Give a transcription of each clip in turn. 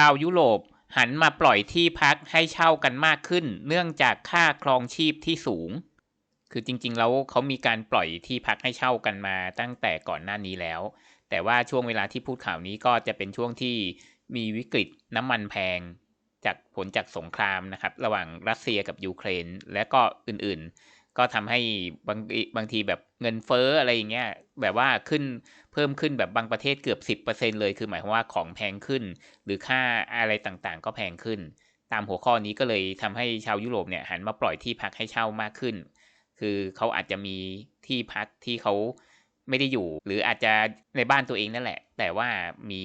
ชาวยุโรปหันมาปล่อยที่พักให้เช่ากันมากขึ้น เนื่องจากค่าครองชีพที่สูง คือจริงๆ แล้วเขามีการปล่อยที่พักให้เช่ากันมาตั้งแต่ก่อนหน้านี้แล้ว แต่ว่าช่วงเวลาที่พูดข่าวนี้ก็จะเป็นช่วงที่มีวิกฤตน้ำมันแพง จากผลจากสงครามนะครับ ระหว่างรัสเซียกับยูเครน และก็อื่นๆ ก็ทำให้บางบางทีแบบเงินเฟ้ออะไรอย่างเงี้ยแบบว่าขึ้นเพิ่มขึ้นแบบบางประเทศเกือบ 10%เลยคือหมายความว่าของแพงขึ้น หรือค่าอะไรต่างๆ ก็แพงขึ้น ตามหัวข้อนี้ก็เลยทำให้ชาวยุโรปเนี่ยหันมาปล่อยที่พักให้เช่ามากขึ้น คือเขาอาจจะมีที่พักที่เขาไม่ได้อยู่ หรืออาจจะในบ้านตัวเองนั่นแหละ แต่ว่ามี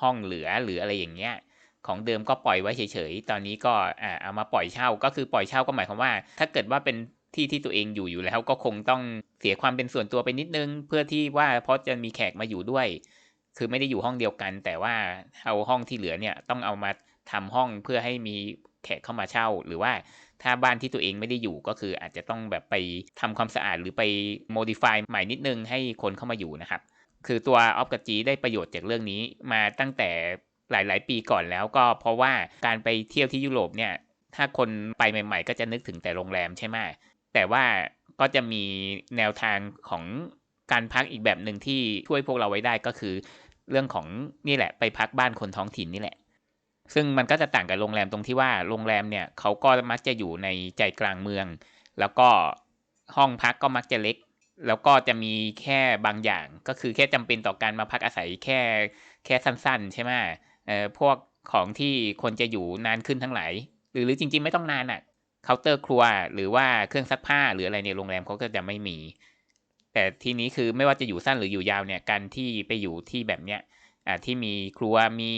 ห้องเหลือหรืออะไรอย่างเงี้ยของเดิมก็ปล่อยไว้เฉยๆ ตอนนี้ก็เอามาปล่อยเช่า ก็คือปล่อยเช่าก็หมายความว่า ถ้าเกิดว่าเป็น ที่ที่ตัวเองอยู่อยู่แล้วก็คงต้องเสียความเป็นส่วนตัวไปนิดนึง เพื่อที่ว่าเพราะจะมีแขกมาอยู่ด้วย คือไม่ได้อยู่ห้องเดียวกัน แต่ว่าเอาห้องที่เหลือเนี่ยต้องเอามาทำห้องเพื่อให้มีแขกเข้ามาเช่า หรือว่าถ้าบ้านที่ตัวเองไม่ได้อยู่ก็คืออาจจะต้องแบบไปทำความสะอาดหรือไป modify ใหม่นิดนึงให้คนเข้ามาอยู่นะครับ คือตัวออฟกับจีได้ประโยชน์จากเรื่องนี้มาตั้งแต่หลาย ๆ ปีก่อนแล้วก็เพราะว่าการไปเที่ยวที่ยุโรปเนี่ยถ้าคนไปใหม่ ๆ ก็จะนึกถึงแต่โรงแรมใช่ไหม แต่ว่าก็จะมีแนวทางของการพักอีกแบบหนึ่งที่ช่วยพวกเราไว้ได้ก็คือ เรื่องของนี่แหละ ไปพักบ้านคนท้องถิ่นนี่แหละ ซึ่งมันก็จะต่างกับโรงแรมตรงที่ว่าโรงแรมเนี่ยเขาก็มักจะอยู่ในใจกลางเมือง แล้วก็ห้องพักก็มักจะเล็ก แล้วก็จะมีแค่บางอย่าง ก็คือแค่จำเป็นต่อการมาพักอาศัยแค่แค่สั้น ๆ ใช่ไหมเอ่อพวกของที่คนจะอยู่นานขึ้นทั้งหลายหรือหรือจริง ๆ ไม่ต้องนานอะ่ะ เคาน์เตอร์ครัว หรือว่าเครื่องซักผ้าหรืออะไรในโรงแรมเขาก็จะไม่มี แต่ทีนี้คือไม่ว่าจะอยู่สั้นหรืออยู่ยาวเนี่ยการที่ไปอยู่ที่แบบเนี้ยอ่าที่มีครัวมี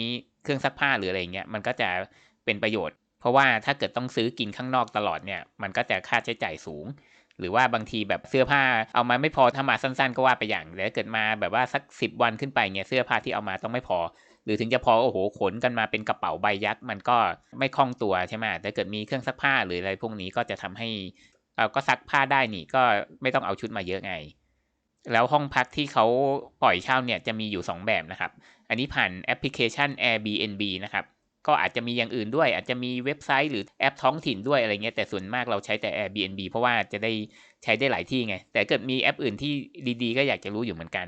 เครื่องซักผ้าหรืออะไรเงี้ยมันก็จะเป็นประโยชน์ เพราะว่าถ้าเกิดต้องซื้อกินข้างนอกตลอดเนี่ยมันก็จะค่าใช้จ่ายสูง หรือว่าบางทีแบบเสื้อผ้าเอามาไม่พอถ้ามาสั้น ๆ ก็ว่าไปอย่างแล้วเกิดมาแบบว่าสักสิบวันขึ้นไปเนี่ยเสื้อผ้าที่เอามาต้องไม่พอ หรือถึงจะพอโอ้โหขนกันมาเป็นกระเป๋าใบยักษ์มันก็ไม่คล่องตัวใช่ไหมแต่เกิดมีเครื่องซักผ้าหรืออะไรพวกนี้ก็จะทำให้เอาก็ซักผ้าได้นี่ก็ไม่ต้องเอาชุดมาเยอะไง แล้วห้องพักที่เขาปล่อยเช่าเนี่ยจะมีอยู่ 2 แบบนะครับ อันนี้ผ่านแอปพลิเคชัน Airbnb นะครับก็อาจจะมีอย่างอื่นด้วย อาจจะมีเว็บไซต์หรือแอปท้องถิ่นด้วยอะไรเงี้ยแต่ส่วนมากเราใช้แต่ Airbnb เพราะว่าจะได้ใช้ได้หลายที่ไง แต่เกิดมีแอปอื่นที่ดีๆ ก็อยากจะรู้อยู่เหมือนกัน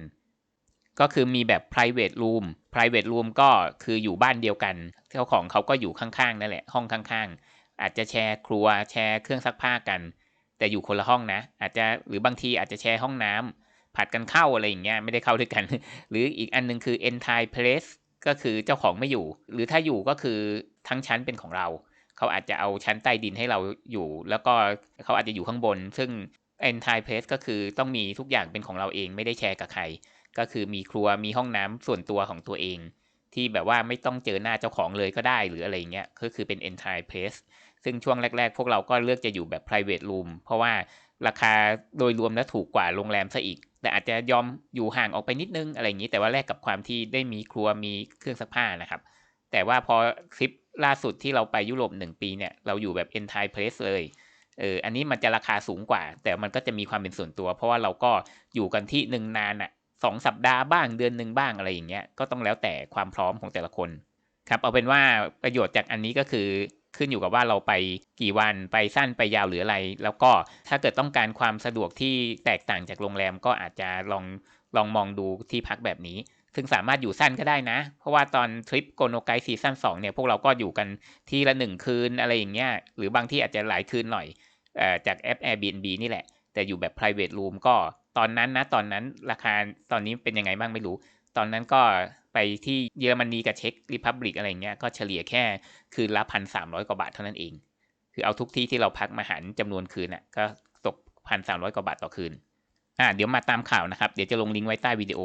ก็คือมีแบบ private room private room ก็คืออยู่บ้านเดียวกัน เจ้าของเขาก็อยู่ข้างๆนั่นแหละ ห้องข้างๆ อาจจะแชร์ครัวแชร์เครื่องซักผ้ากัน แต่อยู่คนละห้องนะ อาจจะหรือบางทีอาจจะแชร์ห้องน้ำผัดกันเข้าอะไรอย่างเงี้ยไม่ได้เข้าด้วยกัน หรืออีกอันนึงคือ entire place ก็คือเจ้าของไม่อยู่ หรือถ้าอยู่ก็คือทั้งชั้นเป็นของเรา เขาอาจจะเอาชั้นใต้ดินให้เราอยู่ แล้วก็เขาอาจจะอยู่ข้างบน ซึ่ง entire place ก็คือต้องมีทุกอย่างเป็นของเราเองไม่ได้แชร์กับใคร ก็คือมีครัวมีห้องน้ำส่วนตัวของตัวเอง ที่แบบว่าไม่ต้องเจอหน้าเจ้าของเลยก็ได้หรืออะไรเงี้ยก็คือเป็น entire place ซึ่งช่วงแรก ๆ พวกเราก็เลือกจะอยู่แบบ private room เพราะว่าราคาโดยรวมแล้วถูกกว่าโรงแรมซะอีก แต่อาจจะยอมอยู่ห่างออกไปนิดนึงอะไรอย่างนี้ แต่ว่าแลกกับความที่ได้มีครัวมีเครื่องซักผ้านะครับ แต่ว่าพอคลิปล่าสุดที่เราไปยุโรปหนึ่งปีเนี่ยเราอยู่แบบ entire place เลยเอออันนี้มันจะราคาสูงกว่า แต่มันก็จะมีความเป็นส่วนตัว เพราะว่าเราก็อยู่กันที่หนึ่งนานอะ สองสัปดาห์บ้างเดือนหนึ่งบ้างอะไรอย่างเงี้ยก็ต้องแล้วแต่ความพร้อมของแต่ละคนครับเอาเป็นว่าประโยชน์จากอันนี้ก็คือขึ้นอยู่กับว่าเราไปกี่วันไปสั้นไปยาวหรืออะไร แล้วก็ถ้าเกิดต้องการความสะดวกที่แตกต่างจากโรงแรมก็อาจจะลองลองมองดูที่พักแบบนี้ ซึ่งสามารถอยู่สั้นก็ได้นะ เพราะว่าตอนทริปโกโนไกซีซั่น2เนี่ยพวกเราก็อยู่กันที่ละหนึ่งคืนอะไรอย่างเงี้ยหรือบางที่อาจจะหลายคืนหน่อยอจากแอป Airbnb นี่แหละ แต่อยู่แบบ private room ก็ ตอนนั้นนะตอนนั้นราคาตอนนี้เป็นยังไงบ้างไม่รู้ ตอนนั้นก็ไปที่เยอรมนีกับเช็กริพับลิกอะไรเงี้ยก็เฉลี่ยแค่คืนละพันสามร้อยกว่าบาทเท่านั้นเอง คือเอาทุกที่ที่เราพักมาหารจำนวนคืนน่ะก็ตกพันสามร้อยกว่าบาทต่อคืนอ่าเดี๋ยวมาตามข่าวนะครับ เดี๋ยวจะลงลิงก์ไว้ใต้วิดีโอ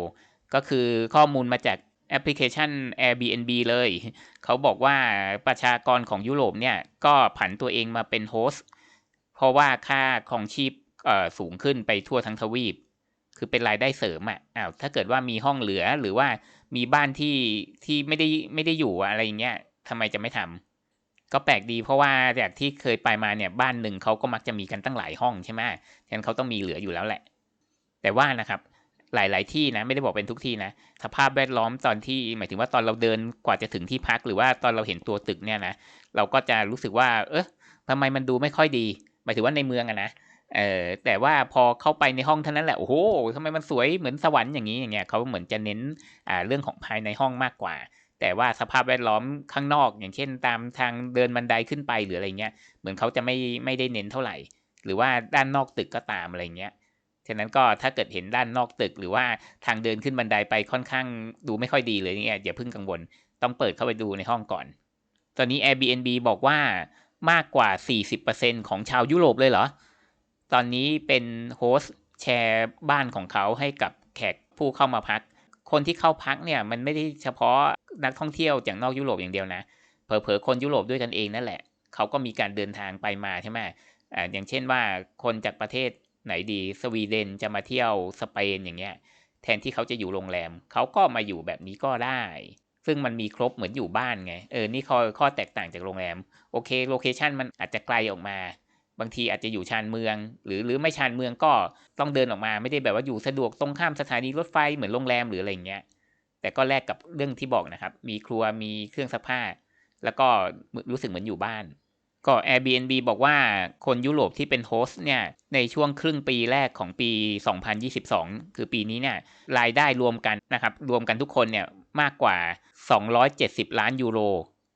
ก็คือข้อมูลมาจากแอปพลิเคชัน Airbnb เลย เขาบอกว่าประชากรของยุโรปเนี่ย ก็ผันตัวเองมาเป็นโฮสต์เพราะว่าค่าของชีพเอ่อสูงขึ้นไปทั่วทั้งทวีป คือเป็นรายได้เสริมอะอ้าวถ้าเกิดว่ามีห้องเหลือหรือว่ามีบ้านที่ที่ไม่ได้ไม่ได้อยู่อะไรอย่างเงี้ยทำไมจะไม่ทำก็แปลกดีเพราะว่าจากที่เคยไปมาเนี่ยบ้านหนึ่งเขาก็มักจะมีกันตั้งหลายห้องใช่ไหมฉะนั้นเขาต้องมีเหลืออยู่แล้วแหละ แต่ว่านะครับหลาย ๆ ที่นะไม่ได้บอกเป็นทุกที่นะสภาพแวดล้อมตอนที่หมายถึงว่าตอนเราเดินกว่าจะถึงที่พักหรือว่าตอนเราเห็นตัวตึกเนี่ยนะเราก็จะรู้สึกว่า เออทำไมมันดูไม่ค่อยดี หมายถึงว่าในเมืองอะนะ เออแต่ว่าพอเข้าไปในห้องเท่านั้นแหละโอ้โหทำไมมันสวยเหมือนสวรรค์อย่างนี้อย่างเงี้ยเขาเหมือนจะเน้นอ่าเรื่องของภายในห้องมากกว่า แต่ว่าสภาพแวดล้อมข้างนอกอย่างเช่น ตามทางเดินบันไดขึ้นไปหรืออะไรเงี้ยเหมือนเขาจะไม่ไม่ได้เน้นเท่าไหร่ หรือว่าด้านนอกตึกก็ตามอะไรเงี้ยฉะนั้นก็ถ้าเกิดเห็นด้านนอกตึก หรือว่าทางเดินขึ้นบันไดไปค่อนข้างดูไม่ค่อยดีเลยเนี่ยอย่าเพิ่งกังวลต้องเปิดเข้าไปดูในห้องก่อน ตอนนี้ Airbnb บอกว่ามากกว่า 40%ของชาวยุโรปเลยเหรอ ตอนนี้เป็นโฮสต์แชร์บ้านของเขาให้กับแขกผู้เข้ามาพัก คนที่เข้าพักเนี่ยมันไม่ได้เฉพาะนักท่องเที่ยวจากนอกยุโรปอย่างเดียวนะ เผลอๆคนยุโรปด้วยกันเองนั่นแหละ เขาก็มีการเดินทางไปมาใช่ไหมอ่าอย่างเช่นว่าคนจากประเทศไหนดีสวีเดนจะมาเที่ยวสเปนอย่างเงี้ยแทนที่เขาจะอยู่โรงแรม เขาก็มาอยู่แบบนี้ก็ได้ ซึ่งมันมีครบเหมือนอยู่บ้านไง เออ นี่ข้อข้อแตกต่างจากโรงแรม โอเค โลเคชันมันอาจจะไกลออกมา บางทีอาจจะอยู่ชานเมือง หรือหรือไม่ชานเมืองก็ต้องเดินออกมาไม่ได้แบบว่าอยู่สะดวกตรงข้ามสถานีรถไฟเหมือนโรงแรมหรืออะไรเงี้ยแต่ก็แลกกับเรื่องที่บอกนะครับ มีครัวมีเครื่องซักผ้า แล้วก็รู้สึกเหมือนอยู่บ้าน ก็ Airbnb บอกว่าคนยุโรปที่เป็นโฮสต์เนี่ยในช่วงครึ่งปีแรกของปี 2022 คือปีนี้เนี่ยรายได้รวมกันนะครับ รวมกันทุกคนเนี่ยมากกว่า 270 ล้านยูโร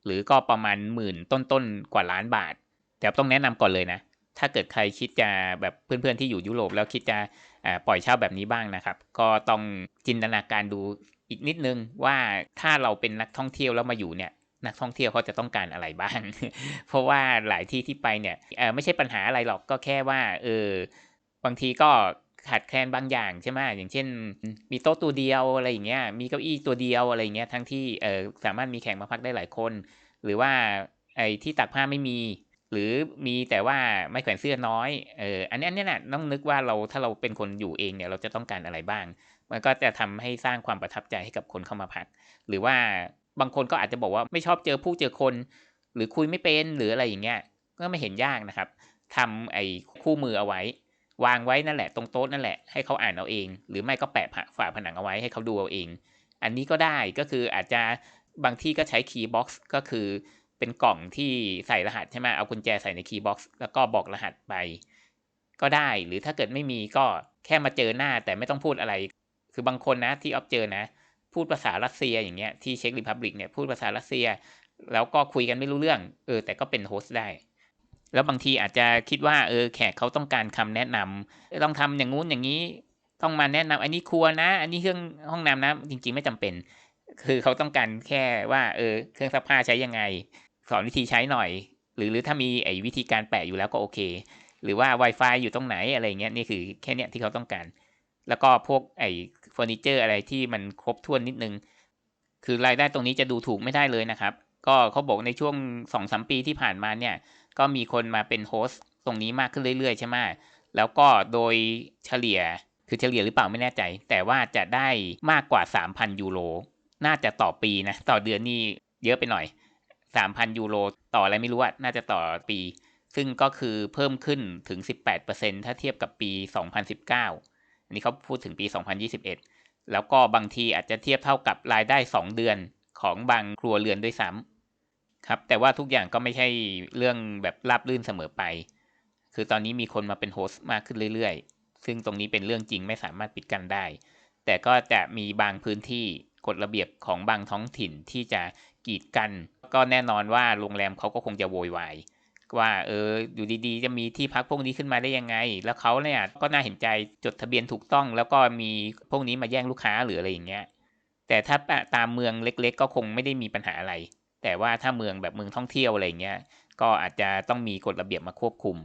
หรือก็ประมาณหมื่นต้นๆกว่าล้านบาท แต่ต้องแนะนำก่อนเลยนะ ถ้าเกิดใครคิดจะแบบเพื่อนๆที่อยู่ยุโรปแล้วคิดจะปล่อยเช่าแบบนี้บ้างนะครับ ก็ต้องจินตนาการดูอีกนิดนึงว่าถ้าเราเป็นนักท่องเที่ยวแล้วมาอยู่เนี่ยนักท่องเที่ยวเขาจะต้องการอะไรบ้าง เพราะว่าหลายที่ที่ไปเนี่ยไม่ใช่ปัญหาอะไรหรอกก็แค่ว่าเออบางทีก็ขาดแคลนบางอย่างใช่ไหมอย่างเช่น มีโต๊ะตัวเดียวอะไรอย่างเงี้ยมีเก้าอี้ตัวเดียวอะไรอย่างเงี้ยทั้งที่เออสามารถมีแขกมาพักได้หลายคน หรือว่าไอ้ที่ตักผ้าไม่มี หรือมีแต่ว่าไม่แขวนเสื้อน้อยเอออันนี้อันนี้นะต้องนึกว่าเราถ้าเราเป็นคนอยู่เองเนี่ยเราจะต้องการอะไรบ้าง มันก็จะทำให้สร้างความประทับใจให้กับคนเข้ามาพัก หรือว่าบางคนก็อาจจะบอกว่าไม่ชอบเจอผู้เจอคน หรือคุยไม่เป็นหรืออะไรอย่างเงี้ยก็ไม่เห็นยากนะครับทำไอ้คู่มือเอาไว้ วางไว้นั่นแหละตรงโต๊ะนั่นแหละให้เขาอ่านเอาเอง หรือไม่ก็แปะฝาผนังเอาไว้ให้เขาดูเอาเอง อันนี้ก็ได้ก็คืออาจจะบางที่ก็ใช้คีย์บ็อกซ์ก็คือ เป็นกล่องที่ใส่รหัสใช่ไหมเอากุญแจใส่ในคีย์บ็อกซ์แล้วก็บอกรหัสไป ก็ได้หรือถ้าเกิดไม่มีก็แค่มาเจอหน้าแต่ไม่ต้องพูดอะไร คือบางคนนะที่ออฟเจอนะ พูดภาษารัสเซียอย่างเงี้ยที่เช็กริพับลิกเนี่ยพูดภาษารัสเซีย แล้วก็คุยกันไม่รู้เรื่อง เออ แต่ก็เป็นโฮสต์ได้ แล้วบางทีอาจจะคิดว่าเออแขกเขาต้องการคำแนะนำต้องทำอย่างงู้นอย่างนี้ต้องมาแนะนำอันนี้ครัวนะ อันนี้เครื่องห้องน้ำนะ จริง ๆ ไม่จำเป็น คือเขาต้องการแค่ว่า เออ เครื่องซักผ้าใช้ยังไง สอนวิธีใช้หน่อย หรือหรือถ้ามีไอ้วิธีการแปะอยู่แล้วก็โอเค หรือว่า Wi-Fi อยู่ตรงไหนอะไรเงี้ยนี่คือแค่เนี้ยที่เขาต้องการ แล้วก็พวกไอ้เฟอร์นิเจอร์อะไรที่มันครบถ้วนนิดนึง คือรายได้ตรงนี้จะดูถูกไม่ได้เลยนะครับ ก็เขาบอกในช่วงสองสมปีที่ผ่านมาเนี่ย ก็มีคนมาเป็นโฮสต์ตรงนี้มากขึ้นเรื่อยๆใช่ไหมแล้วก็โดยเฉลี่ยคือเฉลี่ยหรือเปล่าไม่แน่ใจ แต่ว่าจะได้มากกว่า 3,000 ยูโร น่าจะต่อปีนะ ต่อเดือนนี่เยอะไปหน่อย 3,000 ยูโรต่ออะไรไม่รู้อะน่าจะต่อปี ซึ่งก็คือเพิ่มขึ้นถึง 18%ถ้าเทียบกับปี 2019 อันนี้เขาพูดถึงปี 2021 แล้วก็บางทีอาจจะเทียบเท่ากับรายได้ 2 เดือนของบางครัวเรือนด้วยซ้ำครับ แต่ว่าทุกอย่างก็ไม่ใช่เรื่องแบบราบรื่นเสมอไป คือตอนนี้มีคนมาเป็นโฮสต์มากขึ้นเรื่อยๆ ซึ่งตรงนี้เป็นเรื่องจริงไม่สามารถปิดกั้นได้ แต่ก็จะมีบางพื้นที่ กฎระเบียบของบางท้องถิ่นที่จะกีดกัน ก็แน่นอนว่าโรงแรมเขาก็คงจะโวยวายว่าเอออยู่ดีๆ จะมีที่พักพวกนี้ขึ้นมาได้ยังไง แล้วเขาเนี่ยก็น่าเห็นใจจดทะเบียนถูกต้อง แล้วก็มีพวกนี้มาแย่งลูกค้าหรืออะไรอย่างเงี้ยแต่ถ้าตามเมืองเล็ก ๆ ก็คงไม่ได้มีปัญหาอะไร แต่ว่าถ้าเมืองแบบเมืองท่องเที่ยวอะไรเงี้ยก็อาจจะต้องมีกฎระเบียบมาควบคุม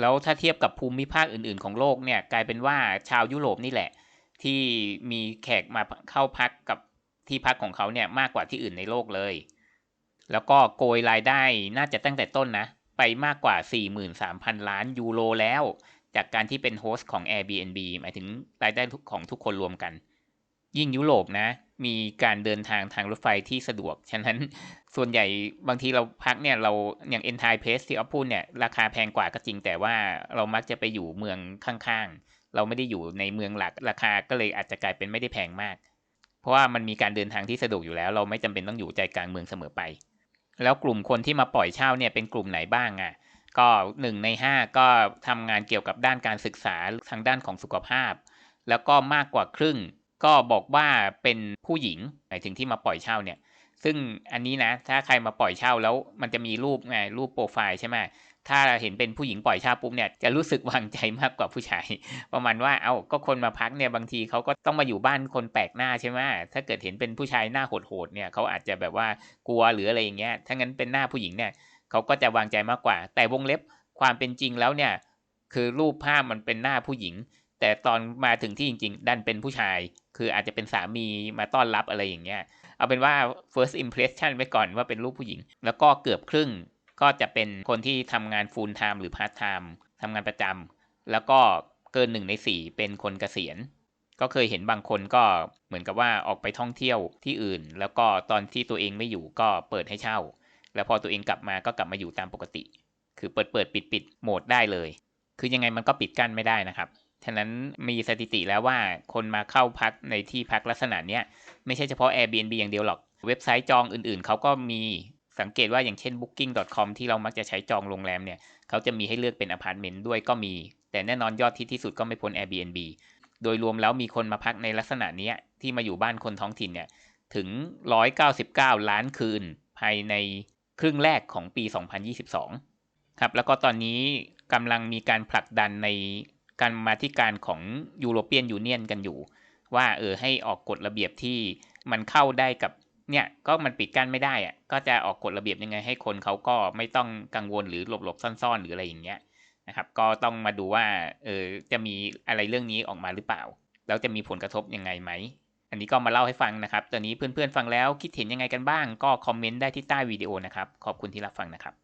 แล้วถ้าเทียบกับภูมิภาคอื่นๆ ของโลกเนี่ยกลายเป็นว่าชาวยุโรปนี่แหละ ที่มีแขกมาเข้าพักกับที่พักของเขาเนี่ยมากกว่าที่อื่นในโลกเลย แล้วก็โกยรายได้น่าจะตั้งแต่ต้นนะ ไปมากกว่า 43,000 ล้านยูโรแล้ว จากการที่เป็นโฮสต์ของ Airbnb หมายถึงรายได้ของทุกคนรวมกัน ยิ่งยุโรปนะ มีการเดินทางทางรถไฟที่สะดวก ฉะนั้นส่วนใหญ่บางทีเราพักเนี่ยเราอย่างเอ็นไทเพสที่ออฟพูดเนี่ยราคาแพงกว่าก็จริงแต่ว่าเรามักจะไปอยู่เมืองข้างๆ เราไม่ได้อยู่ในเมืองหลักราคาก็เลยอาจจะกลายเป็นไม่ได้แพงมาก เพราะว่ามันมีการเดินทางที่สะดวกอยู่แล้ว เราไม่จำเป็นต้องอยู่ใจกลางเมืองเสมอไป แล้วกลุ่มคนที่มาปล่อยเช่าเนี่ยเป็นกลุ่มไหนบ้างอะ่ะก็หนึ่งในห้าก็ทำงานเกี่ยวกับด้านการศึกษาทางด้านของสุขภาพ แล้วก็มากกว่าครึ่ง ก็บอกว่าเป็นผู้หญิงหมายถึงที่มาปล่อยเช่าเนี่ยซึ่งอันนี้นะถ้าใครมาปล่อยเช่าแล้วมันจะมีรูปไงรูปโปรไฟล์ใช่ไหม ถ้าเห็นเป็นผู้หญิงปล่อยเช่าปุ๊บเนี่ยจะรู้สึกวางใจมากกว่าผู้ชาย ประมาณว่าเอา้าก็คนมาพักเนี่ยบางทีเขาก็ต้องมาอยู่บ้านคนแปลกหน้าใช่ไหมถ้าเกิดเห็นเป็นผู้ชายหน้าโหดๆเนี่ยเขาอาจจะแบบว่ากลัวหรืออะไรอย่างเงี้ยถ้างั้นเป็นหน้าผู้หญิงเนี่ยเขาก็จะวางใจมากกว่า แต่วงเล็บความเป็นจริงแล้วเนี่ยคือรูปภาพมันเป็นหน้าผู้หญิง แต่ตอนมาถึงที่จริง ๆ ดันเป็นผู้ชาย คืออาจจะเป็นสามีมาต้อนรับอะไรอย่างเงี้ยเอาเป็นว่า first impression ไว้ก่อนว่าเป็นรูปผู้หญิง แล้วก็เกือบครึ่ง ก็จะเป็นคนที่ทำงาน full time หรือ part time ทำงานประจำแล้วก็เกินหนึ่งในสี่เป็นคนเกษียณ ก็เคยเห็นบางคนก็เหมือนกับว่าออกไปท่องเที่ยวที่อื่น แล้วก็ตอนที่ตัวเองไม่อยู่ก็เปิดให้เช่า แล้วพอตัวเองกลับมาก็กลับมาอยู่ตามปกติ คือเปิดเปิดปิดปิดโหมดได้เลย คือยังไงมันก็ปิดกั้นไม่ได้นะครับฉะนั้นมีสถิติแล้วว่าคนมาเข้าพักในที่พักลักษณะเนี้ยไม่ใช่เฉพาะ Airbnb อย่างเดียวหรอก เว็บไซต์จองอื่นๆ เขาก็มี สังเกตว่าอย่างเช่น booking.com ที่เรามักจะใช้จองโรงแรมเนี่ยเขาจะมีให้เลือกเป็นอพาร์ตเมนต์ด้วยก็มี แต่แน่นอนยอดที่ที่สุดก็ไม่พ้น Airbnb โดยรวมแล้วมีคนมาพักในลักษณะนี้ที่มาอยู่บ้านคนท้องถิ่นเนี่ยถึง 199 ล้านคืน ภายในครึ่งแรกของปี 2022 ครับ แล้วก็ตอนนี้กำลังมีการผลักดันในการมาที่การของยูโรเปียนยูเนียนกันอยู่ ว่าเออให้ออกกฎระเบียบที่มันเข้าได้กับ เนี่ยก็มันปิดกั้นไม่ได้อะก็จะออกกฎระเบียบยังไงให้คนเขาก็ไม่ต้องกังวลหรือหลบๆซ่อนๆ หรืออะไรอย่างเงี้ยนะครับ ก็ต้องมาดูว่าเออจะมีอะไรเรื่องนี้ออกมาหรือเปล่า แล้วจะมีผลกระทบยังไงไหม อันนี้ก็มาเล่าให้ฟังนะครับ ตอนนี้เพื่อนๆฟังแล้วคิดเห็นยังไงกันบ้าง ก็คอมเมนต์ได้ที่ใต้วิดีโอนะครับ ขอบคุณที่รับฟังนะครับ